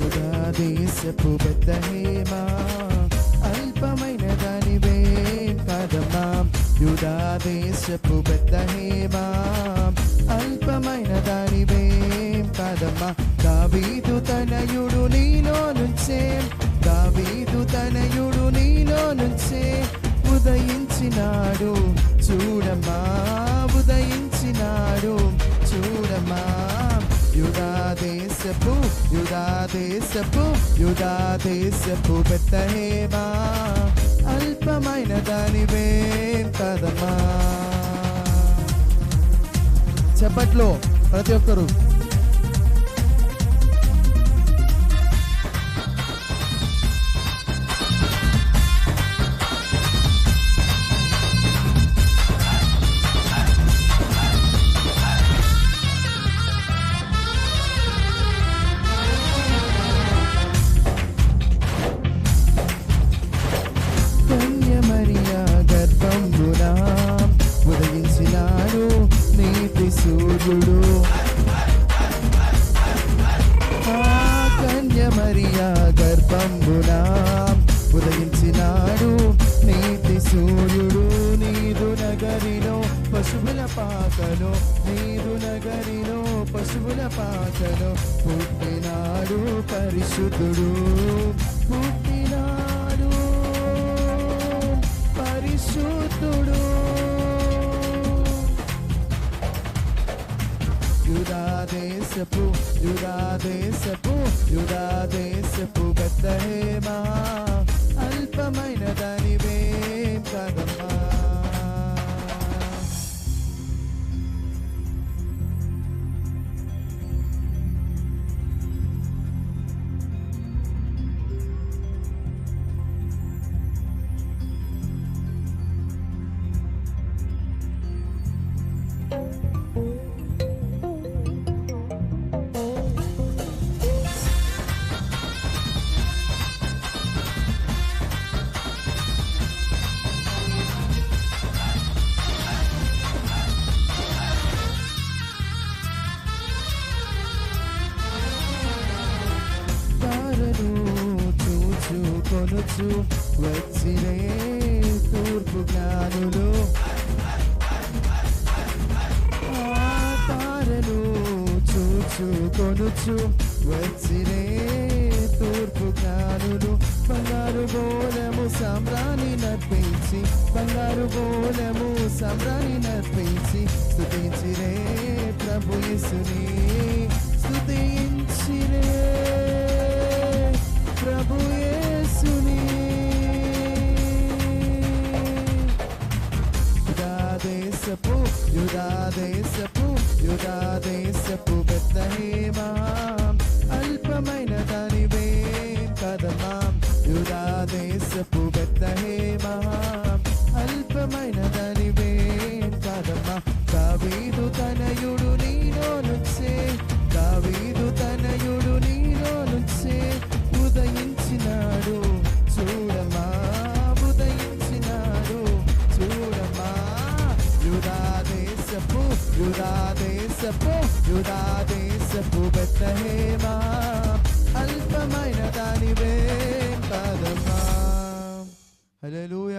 యుగా దేశపు బెత్తహేమా అల్పమైన దానివే కాదమ్మా యుగా దేశపు బెత్తహేమా అల్పమైన దానివే కాదమ్మా దావీదు తనయుడు నీలో నుంచే. దావీదు తనయుడు నీలో నుంచే. ఉదయించినాడు చూడమ్మా ఉదయించినాడు చూడమ్మా. యుదా దేశపు యుదా దేశపు యుదా అల్పమైన బెత్తహేమా అల్పమైన దానివేం కదమ్మా చెప్పట్లో ప్రతి ఒక్కరు సూర్యుడు ఆ కన్యమరియా గర్భంబున ఉదయించినాడు నీతి సూర్యుడు నీదు నగరిలో పశువుల పాకలో నీదు నగరిలో పశువుల పాకలో పుట్టినాడు పరిశుద్ధుడు. పుట్టినాడు పరిశుద్ధుడు. యుధాదేశపు యుధాదేశపు యుధాదేశపు బెత్తహేమా అల్పమైన దానివేం కదం. కొనుచు వచ్చిరే తూర్పు జ్ఞానులు తారను చూచు కొనుచు. వచ్చిరే తూర్పు జ్ఞానులు బంగారు గోలము సామ్రాణి నర్పించి బంగారు గోలము సామ్రాణి నర్పించి స్తుతించిరే ప్రభు యేసుని. యుధాదేశపు యుధాదేశపు బెత్తహేమా అల్పమైన యుధాదేశపు యుధాదేశపు బెత్తహేమా? అల్పమైన దానివే కాదమ్మా. హలో